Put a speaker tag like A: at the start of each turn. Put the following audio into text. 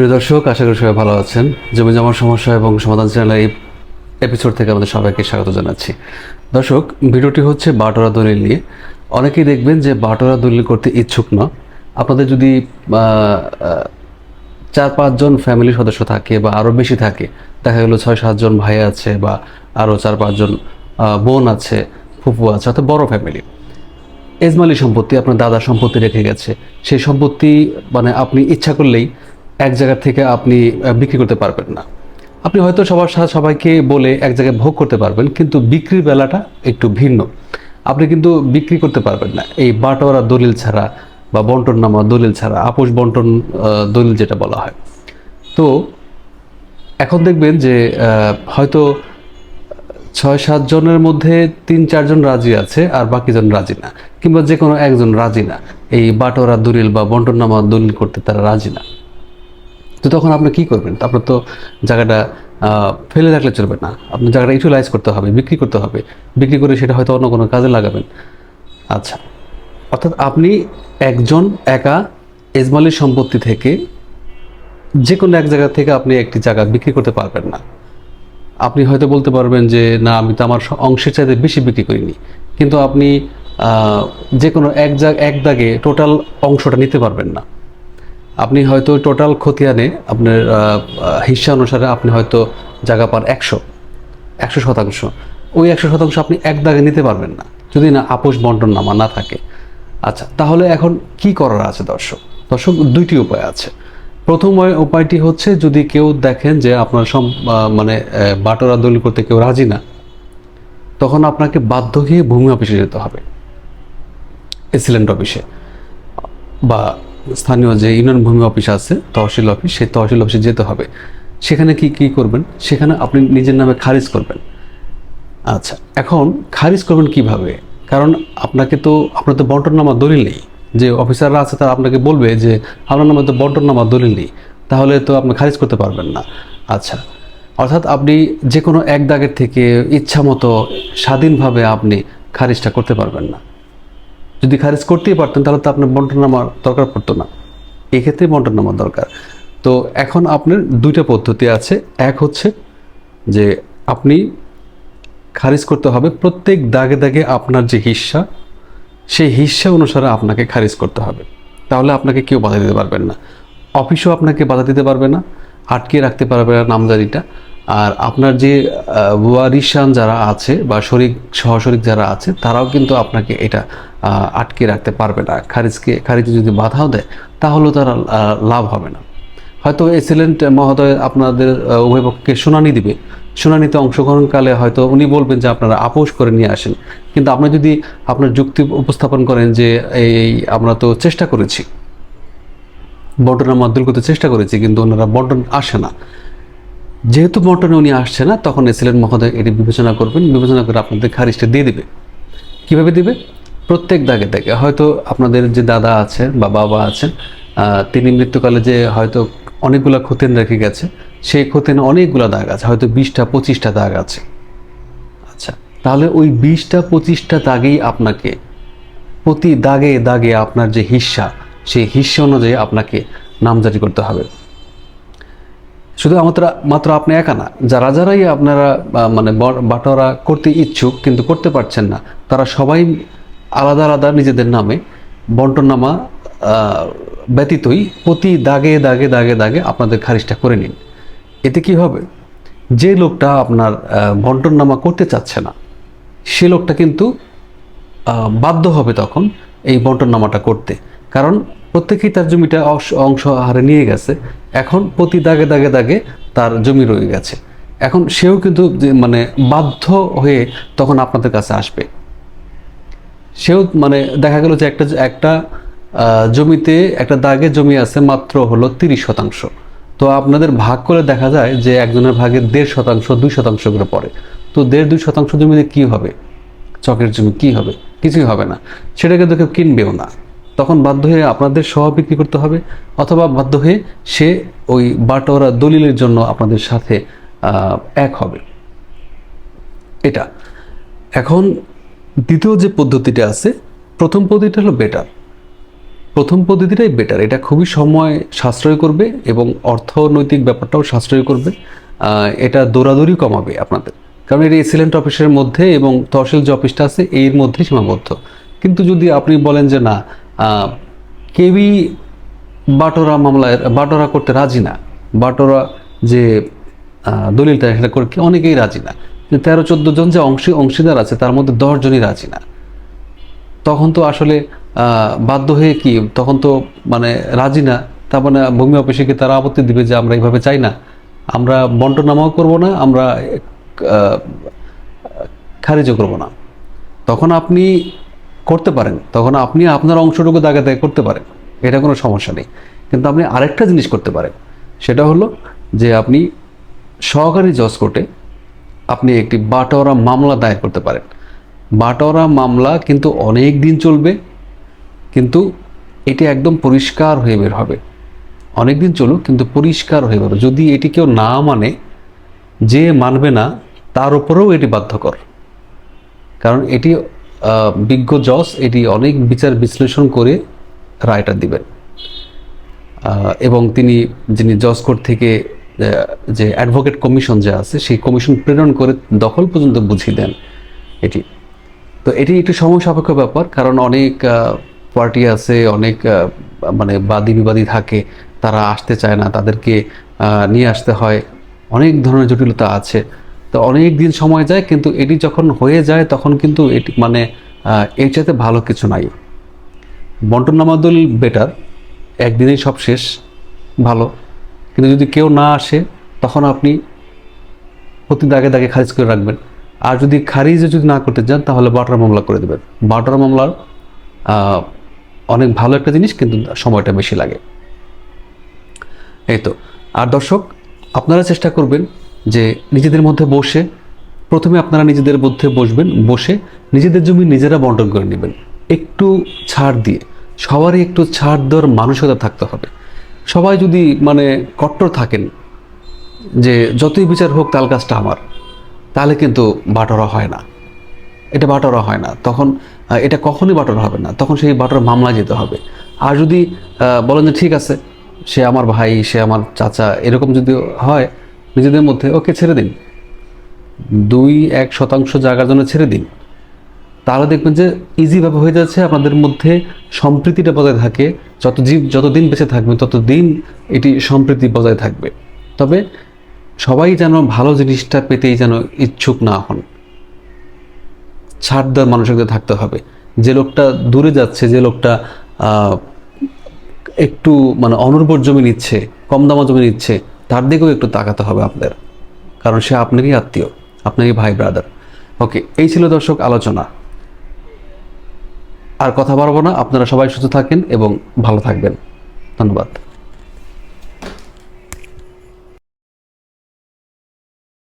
A: প্রিয় দর্শক, আশা করি সবাই ভালো আছেন। জমি জমার সমস্যা এবং সমাধান চ্যানেলের এই এপিসোড থেকে আমাদের সবাইকে স্বাগত জানাচ্ছি। দর্শক, ভিডিওটি হচ্ছে বাটোরা দলিল নিয়ে। অনেকেই দেখবেন যে বাটোরা দলিল করতে ইচ্ছুক না। আপনাদের যদি চার পাঁচজন ফ্যামিলি সদস্য থাকে বা আরও বেশি থাকে, দেখা গেলো ছয় সাতজন ভাই আছে বা আরও চার পাঁচজন বোন আছে, ফুফু আছে, অর্থাৎ বড় ফ্যামিলি এজমালি সম্পত্তি, আপনার দাদা সম্পত্তি রেখে গেছে। সেই সম্পত্তি মানে আপনি ইচ্ছা করলেই এক জায়গা থেকে আপনি বিক্রি করতে পারবেন না। আপনি হয়তো সবার সাথে সবাইকে বলে এক জায়গায় ভোগ করতে পারবেন, কিন্তু বিক্রির বেলাটা একটু ভিন্ন। আপনি কিন্তু বিক্রি করতে পারবেন না। এই বাটোয়ারা দলিল ছাড়া বা বন্টন নামা দলিল ছাড়া, আপোষ বন্টন দলিল যেটা বলা হয়। তো এখন দেখবেন যে হয়তো ছয়, সাত জনের মধ্যে তিন চারজন রাজি আছে আর বাকিজন রাজি না, কিংবা যে কোনো একজন রাজি না। এই বাটোরা দলিল বা বন্টননামা দলিল করতে তারা রাজি না। তো তখন আপনি কি করবেন? আপনার তো জায়গাটা ফেলে রাখলে চলবে না। আপনার জায়গাটা ইউটিলাইজ করতে হবে, বিক্রি করতে হবে। বিক্রি করে সেটা হয়তো অন্য কোনো কাজে লাগাবেন। আচ্ছা। অর্থাৎ আপনি একজন একা এজমালির সম্পত্তি থেকে যে কোনো এক জায়গা থেকে আপনি একটি জায়গা বিক্রি করতে পারবেন না। আপনি হয়তো বলতে পারবেন যে, না, আমি তো আমার অংশের চাইতে বেশি বিক্রি করিনি। কিন্তু আপনি যে কোনো এক জায়গা, এক দাগে টোটাল অংশটা নিতে পারবেন না। আপনি হয়তো টোটাল খতিয়ানে আপনার আহ, অনুসারে আপনি হয়তো জায়গা পান একশো একশো শতাংশ। ওই একশো শতাংশ আপনি এক দাগে নিতে পারবেন না যদি না আপোষ বন্টন নামা না থাকে। আচ্ছা তাহলে এখন কি করার আছে দর্শক? দর্শক দুইটি উপায় আছে। প্রথম উপায়টি হচ্ছে যদি কেউ দেখেন যে আপনার সম মানে বাটোরা দলিল করতে কেউ রাজি না তখন আপনাকে বাধ্য হয়ে ভূমি অফিসে যেতে হবে। এসিলেন্ট অফিসে। বা স্থানীয় যে ইউনিয়ন ভূমি অফিস আছে, তহসিল অফিস, সেই তহসিল অফিসে যেতে হবে। সেখানে কি কি করবেন? সেখানে আপনি নিজের নামে খারিজ করবেন। আচ্ছা এখন খারিজ করবেন কীভাবে? কারণ আপনাকে তো, আপনার তো বন্টননামা দলিল নেই। যে অফিসাররা আছে, তারা আপনাকে বলবে যে, আপনার নামে তো বন্টননামা দলিল নেই। তাহলে তো আপনি খারিজ করতে পারবেন না। আচ্ছা অর্থাৎ আপনি যে কোনো এক দাগের থেকে ইচ্ছা মতো স্বাধীনভাবে আপনি খারিজটা করতে পারবেন না। যদি খারিজ করতেই পারতেন, তাহলে তো আপনার বন্টননামার দরকার পড়তো না। এক্ষেত্রে ক্ষেত্রে বন্টননামার দরকার। তো এখন আপনার দুইটা পদ্ধতি আছে। এক হচ্ছে যে আপনি খারিজ করতে হবে প্রত্যেক দাগে দাগে আপনার যে হিস্সা সেই হিস্সা অনুসারে আপনাকে খারিজ করতে হবে। তাহলে আপনাকে কেউ বাধা দিতে পারবেন না। অফিসও আপনাকে বাধা দিতে পারবে না। আটকে রাখতে পারবে না নামজারিটা। আর আপনার যে আহ, ওয়ারিশান যারা আছে বা শরিক সহশরিক যারা আছে তারাও কিন্তু আপনাকে এটা আটকে রাখতে পারবে না। খারিজকে খারিজে যদি বাধাও দেয় তাহলেও তারা লাভ হবে না। হয়তো এক্সিলেন্ট মহোদয় আপনাদের উভয় পক্ষকে শুনানি দিবে। শুনানিতে অংশগ্রহণকালে হয়তো উনি বলবেন যে আপনারা আপোষ করে নিয়ে আসেন। কিন্তু আপনি যদি আপনার যুক্তি উপস্থাপন করেন যে এই আমরা তো চেষ্টা করেছি। বন্টনের মাধ্যম করতে চেষ্টা করেছি কিন্তু ওনারা বন্টন আসে না। যেহেতু বন্টনে উনি আসছে না, তখন এসিলেন্ট মহোদয় এটি বিবেচনা করবেন। বিবেচনা করে আপনাদের খারিজটা দিয়ে দিবে। কীভাবে দিবে? প্রত্যেক দাগে দাগে। হয়তো আপনাদের যে দাদা আছেন বা বাবা আছেন তিনি মৃত্যুকালে যে হয়তো অনেকগুলা খতেন রেখে গেছে, সেই খতেনে অনেকগুলো দাগ আছে। হয়তো বিশটা, পঁচিশটা দাগ আছে। আচ্ছা তাহলে ওই বিশটা, পঁচিশটা দাগেই আপনাকে প্রতি দাগে দাগে আপনার যে হিস্সা, সেই হিস্সা অনুযায়ী আপনাকে নামজারি করতে হবে। শুধু মাত্র মাত্র আপনি একা না যারা যারাই আপনারা মানে বাটোয়ারা করতে ইচ্ছুক কিন্তু করতে পারছেন না তারা সবাই আলাদা আলাদা নিজেদের নামে বন্টননামা আহ, ব্যতীতই প্রতি দাগে দাগে দাগে দাগে আপনাদের খারিজটা করে নিন। এতে কি হবে? যে লোকটা আপনার বন্টননামা করতে চাচ্ছে না সে লোকটা কিন্তু বাধ্য হবে তখন এই বন্টননামাটা করতে। কারণ প্রত্যেকেই তার জমিটা অংশ- অংশ হারে নিয়ে গেছে। এখন প্রতি দাগে দাগে দাগে তার জমি রয়ে গেছে। এখন সেও কিন্তু মানে বাধ্য হয়ে তখন আপনাদের কাছে আসবে। সেও মানে দেখা গেল যে একটা একটা জমিতে, একটা দাগে জমি আছে মাত্র হলো তিরিশ শতাংশ। তো আপনাদের ভাগ করে দেখা যায় যে একজনের ভাগে দেড় শতাংশ, দুই শতাংশ করে পড়ে। তো দেড়, দুই শতাংশ জমিতে কি হবে? চকের জমি কি হবে? কিছুই হবে না। সেটা কিন্তু কেউ কিনবেও না। তখন বাধ্য হয়ে আপনাদের সহ বিক্রি করতে হবে, অথবা বাধ্য হয়ে সে ওই বাটোয়ারা দলিলের জন্য আপনাদের সাথে এক হবে। এটা। এখন দ্বিতীয় যে পদ্ধতিটা আছে, প্রথম পদ্ধতিটা হলো বেটার প্রথম পদ্ধতিটাই বেটার এটা খুবই সময় সাশ্রয় করবে এবং অর্থনৈতিক ব্যাপারটাও সাশ্রয় করবে। এটা দৌড়াদৌড়ি কমাবে আপনাদের। কারণ এটা এসিলেন্ট অফিসের মধ্যে এবং তহসিল যে অফিসটা আছে, এর মধ্যে সীমাবদ্ধ। কিন্তু যদি আপনি বলেন যে না কেউই বাটোরা মামলায়, বাটোরা করতে রাজি না? বাটোরা যে দলিলটা সেটা করে অনেকেই রাজি না? যে তেরো, চোদ্দ জন যে অংশী, অংশীদার আছে, তার মধ্যে দশ জনই রাজি না। তখন তো আসলে বাধ্য হয়ে কি, তখন তো মানে রাজি না। তার মানে ভূমি অফিসে কি তারা আপত্তি দিবে যে আমরা এইভাবে চাই না? আমরা বন্টনামাও করব না, আমরা খারিজও করব না। তখন আপনি করতে পারেন, তখন আপনি আপনার অংশটুকু দাগে দাগে করতে পারেন, এটা কোনো সমস্যা নেই। কিন্তু আপনি আরেকটা জিনিস করতে পারেন, সেটা হলো যে আপনি সহকারী জজ কোর্টে আপনি একটি বাটোয়ারা মামলা দায়ের করতে পারেন। বাটোয়ারা মামলা কিন্তু অনেক দিন চলবে, কিন্তু এটি একদম পরিষ্কার হয়ে বের হবে। অনেক দিন চলুক, কিন্তু পরিষ্কার হয়ে বের যদি এটি কেউ না মানে যে মানবে না, তার উপরেও এটি বাধ্যকর। কারণ এটি বিজ্ঞ জজ এটি অনেক বিচার বিশ্লেষণ করে রায়টা দিবেন। এবং তিনি যিনি জজ কোর্ট থেকে যে অ্যাডভোকেট কমিশন যে আছে, সেই কমিশন প্রেরণ করে দখল পর্যন্ত বুঝিয়ে দেন এটি। তো এটি একটু সময় সাপেক্ষ ব্যাপার, কারণ অনেক পার্টি আছে, অনেক মানে বাদী বিবাদী থাকে, তারা আসতে চায় না, তাদেরকে নিয়ে আসতে হয়, অনেক ধরনের জটিলতা আছে। তো অনেক দিন সময় যায়, কিন্তু এটি যখন হয়ে যায়, তখন কিন্তু এটি মানে এর চাইতে ভালো কিছু নাই। বন্টনামাদুল বেটার, একদিনেই সব শেষ, ভালো। কিন্তু যদি কেউ না আসে, তখন আপনি প্রতি দাগে দাগে খারিজ করে রাখবেন। আর যদি খারিজে যদি না করতে চান, তাহলে বাটার মামলা করে দেবেন। বাটার মামলার অনেক ভালো একটা জিনিস, কিন্তু সময়টা বেশি লাগে। এই তো। আর দর্শক, আপনারা চেষ্টা করবেন যে নিজেদের মধ্যে বসে, প্রথমে আপনারা নিজেদের মধ্যে বসবেন, বসে নিজেদের জমি নিজেরা বন্টন করে নেবেন। একটু ছাড় দিয়ে, সবারই একটু ছাড় দেওয়ার মানসিকতা থাকতে হবে। সবাই যদি মানে কট্টর থাকেন, যে যতই বিচার হোক তাল কাজটা আমার, তাহলে কিন্তু বাটরা হয় না। এটা বাটরা হয় না। তখন এটা কখনোই বাটরা হবে না। তখন সেই বাটর মামলা যেতে হবে। আর যদি বলেন যে ঠিক আছে, সে আমার ভাই, সে আমার চাচা, এরকম যদি হয় নিজেদের মধ্যে, ওকে ছেড়ে দিন। দুই, এক শতাংশ জায়গার জন্য ছেড়ে দিন। তাহলে দেখবেন যে ইজিভাবে হয়ে যাচ্ছে, আপনাদের মধ্যে সম্প্রীতিটা বজায় থাকে। যত জীব যতদিন বেঁচে থাকবে ততদিন এটি সম্প্রীতি বজায় থাকবে। তবে সবাই যেন ভালো জিনিসটা পেতেই যেন ইচ্ছুক না হন। ছাড় দেওয়ার মানসিকতা থাকতে হবে। যে লোকটা দূরে যাচ্ছে, যে লোকটা একটু মানে অনুর্বর জমি নিচ্ছে, কম দামা জমি নিচ্ছে তার দিকেও একটু তাকাতে হবে আপনাদের। কারণ সে আপনারই আত্মীয়, আপনারই ভাই ব্রাদার ওকে এই ছিল দর্শক আলোচনা। আর কথা বাড়বো না, আপনারা সবাই সুস্থ থাকেন এবং ভালো থাকবেন। ধন্যবাদ।